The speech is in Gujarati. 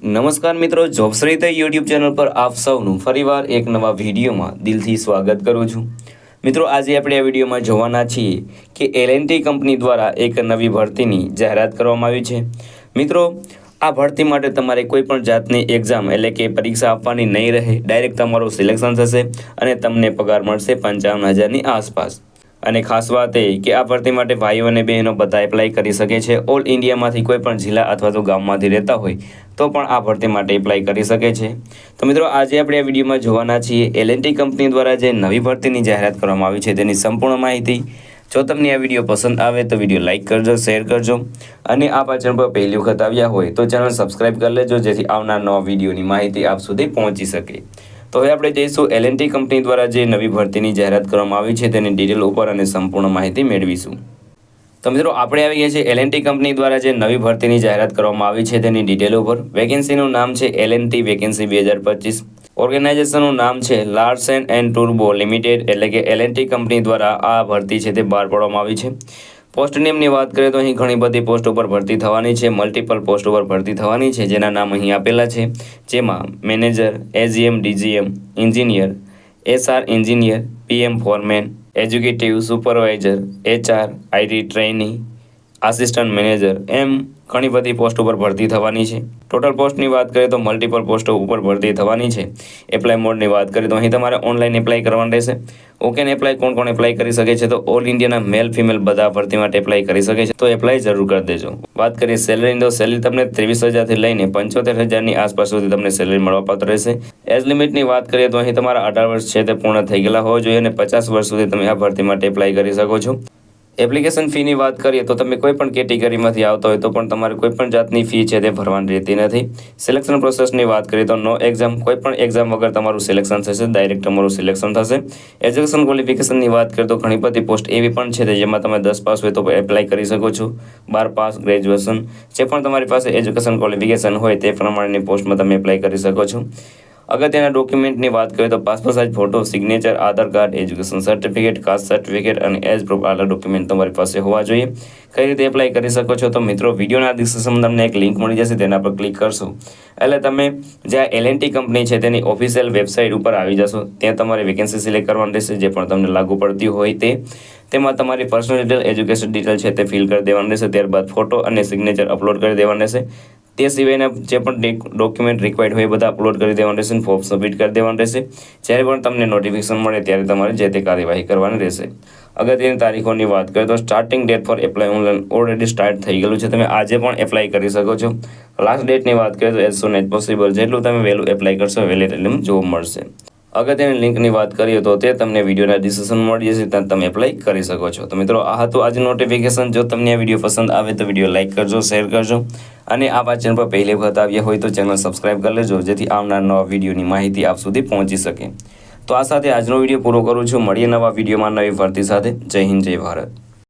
નમસ્કાર મિત્રો જોબશ્રીતા યુટ્યુબ ચેનલ પર આપ સૌનું ફરીવાર એક નવા વિડીયોમાં દિલથી સ્વાગત કરું છું. મિત્રો, આજે આપણે આ વિડીયોમાં જોવાના છીએ કે એલએનટી કંપની દ્વારા એક નવી ભરતીની જાહેરાત કરવામાં આવી છે. મિત્રો, આ ભરતી માટે તમારે કોઈ પણ જાતની એક્ઝામ એટલે કે પરીક્ષા આપવાની નહીં રહે. ડાયરેક્ટ તમારું સિલેક્શન થશે અને તમને પગાર મળશે પંચાવન હજારની આસપાસ. અને ખાસ વાત એ કે આ ભરતી માટે ભાઈઓ અને બહેનો બધા એપ્લાય કરી શકે છે. ઓલ ઇન્ડિયામાંથી કોઈ પણ જિલ્લા અથવા તો ગામમાંથી રહેતા હોય તો પણ આ ભરતી માટે એપ્લાય કરી શકે છે. તો મિત્રો, આજે આપણે આ વિડીયોમાં જોવાના છીએ એલએનટી કંપની દ્વારા જે નવી ભરતીની જાહેરાત કરવામાં આવી છે તેની સંપૂર્ણ માહિતી. જો તમને આ વીડિયો પસંદ આવે તો વીડિયો લાઇક કરજો, શેર કરજો અને આ પાછળ પર પહેલી વખત આવ્યા હોય તો ચેનલ સબસ્ક્રાઈબ કરી લેજો જેથી આવનાર નવા વિડીયોની માહિતી આપ સુધી પહોંચી શકે. તો હવે આપણે જઈશું એલએનટી કંપની દ્વારા જે નવી ભરતીની જાહેરાત કરવામાં આવી છે તેની ડિટેલ ઉપર અને સંપૂર્ણ માહિતી મેળવીશું. તો મિત્રો, આપણે આવી ગયા છે એલએનટી કંપની દ્વારા જે નવી ભરતીની જાહેરાત કરવામાં આવી છે તેની ડિટેલ ઉપર. વેકેન્સીનું નામ છે એલએનટી વેકેન્સી બે હજાર પચીસ. ઓર્ગેનાઇઝેશનનું નામ છે લાર્સન એન્ડ ટુર્બો લિમિટેડ એટલે કે એલએનટી કંપની દ્વારા આ ભરતી છે તે બહાર પાડવામાં આવી છે. પોસ્ટ નેમની વાત કરીએ તો અહીં ઘણી બધી પોસ્ટ ઉપર ભરતી થવાની છે મલ્ટિપલ પોસ્ટ ઉપર ભરતી થવાની છે, જેના નામ અહીં આપેલા છે, જેમાં manager AGM DGM, engineer, SR engineer, PM foreman executive supervisor, HR, IT trainee assistant manager એમ ઘણી બધી પોસ્ટ ઉપર ભરતી થવાની છે. ટોટલ પોસ્ટની વાત કરીએ તો મલ્ટિપલ પોસ્ટો ઉપર ભરતી થવાની છે. એપ્લાય મોડની વાત કરીએ તો અહીં તમારે ઓનલાઈન એપ્લાય કરવાનું રહેશે. ઓકે ને એપ્લાય કોણ કોણ એપ્લાય કરી શકે છે તો ઓલ ઇન્ડિયાના મેલ ફિમેલ બધા ભરતી માટે એપ્લાય કરી શકે છે. તો એપ્લાય જરૂર કરી દેજો. વાત કરીએ સેલરીની તો સેલરી તમને ત્રેવીસ હજારથી લઈને પંચોતેર હજારની આસપાસ સુધી તમને સેલરી મળવાપાત્ર રહેશે. એજ લિમિટની વાત કરીએ તો અહીં તમારા અઢાર વર્ષ છે તે પૂર્ણ થઈ ગયેલા હોવા જોઈએ અને પચાસ વર્ષ સુધી તમે આ ભરતી માટે એપ્લાય કરી શકો છો. એપ્લિકેશન ફીની વાત કરીએ તો તમે કોઈ પણ કેટેગરીમાંથી આવતા હોય તો પણ તમારે કોઈ પણ જાતની ફી છે તે ભરવાની રહેતી નથી. સિલેક્શન પ્રોસેસની વાત કરીએ તો નો એક્ઝામ કોઈ પણ એક્ઝામ વગર તમારું સિલેક્શન થશે ડાયરેક્ટ તમારું સિલેક્શન થશે. એજ્યુકેશન ક્વોલિફિકેશનની વાત કરીએ તો ઘણી બધી પોસ્ટ એવી પણ છે જેમાં તમે દસ પાસ હોય તો એપ્લાય કરી શકો છો. બાર પાસ ગ્રેજ્યુએશન જે પણ તમારી પાસે એજ્યુકેશન ક્વોલિફિકેશન હોય તે પ્રમાણેની પોસ્ટમાં તમે એપ્લાય કરી શકો છો. અગત્યના ડોક્યુમેન્ટની વાત કરીએ તો passport size photo signature Aadhaar card education certificate caste certificate અને એજ પ્રૂફ આટલા ડોક્યુમેન્ટ તમારી પાસે હોવા જોઈએ. કઈ રીતે એપ્લાય કરી શકો છો તો મિત્રો વિડીયોના ડિસ્ક્રિપ્શનમાં તમને એક લિંક મળી જશે, તેના પર ક્લિક કરશો. એટલે તમે જ્યાં એલએનટી કંપની છે તેની ઓફિશિયલ વેબસાઇટ ઉપર આવી જશો. ત્યાં તમારે વેકેન્સી સિલેક્ટ કરવાની રહેશે, જે પણ તમને લાગુ પડતી હોય તે. તેમાં તમારી પર્સનલ ડિટેલ એજ્યુકેશન ડિટેલ છે તે ફિલ કરી દેવાની રહેશે. ત્યારબાદ ફોટો અને સિગ્નેચર અપલોડ કરી દેવાની રહેશે. તે સિવાયના જે પણ ડોક્યુમેન્ટ રિક્વાયર્ડ હોય એ બધા અપલોડ કરી દેવાનું રહેશે ફોર્મ સબમિટ કરી દેવાનું રહેશે. જ્યારે પણ તમને નોટિફિકેશન મળે ત્યારે તમારે જે તે કાર્યવાહી કરવાની રહેશે. અગત્યની તારીખોની વાત કરીએ તો starting date for apply online already start થઈ ગયેલું છે. તમે આજે પણ એપ્લાય કરી શકો છો. લાસ્ટ ડેટની વાત કરીએ તો એઝ સુન એઝ પોસિબલ જેટલું તમે વહેલું એપ્લાય કરશો વહેલી તેટલું જોબ મળશે. અગત્યની લિંકની વાત કરીએ તો તે તમને વિડીયોના ડિસ્ક્રિપ્શન મળી જશે, ત્યાં તમે એપ્લાય કરી શકો છો. તો મિત્રો, આ હતું આજનું નોટિફિકેશન જો તમને આ વીડિયો પસંદ આવે તો વીડિયો લાઇક કરજો શેર કરજો. અને આ ચેનલ પર પહેલી વખત આવ્યા હોય તો ચેનલ સબસ્ક્રાઇબ કરી લેજો, જેથી આવનાર નવા વિડીયોની માહિતી આપ સુધી પહોંચી શકે. તો આ સાથે આજનો વીડિયો પૂરો કરું છું. મળીએ નવા વિડીયોમાં નવી ભરતી સાથે. જય હિન્દ, જય ભારત.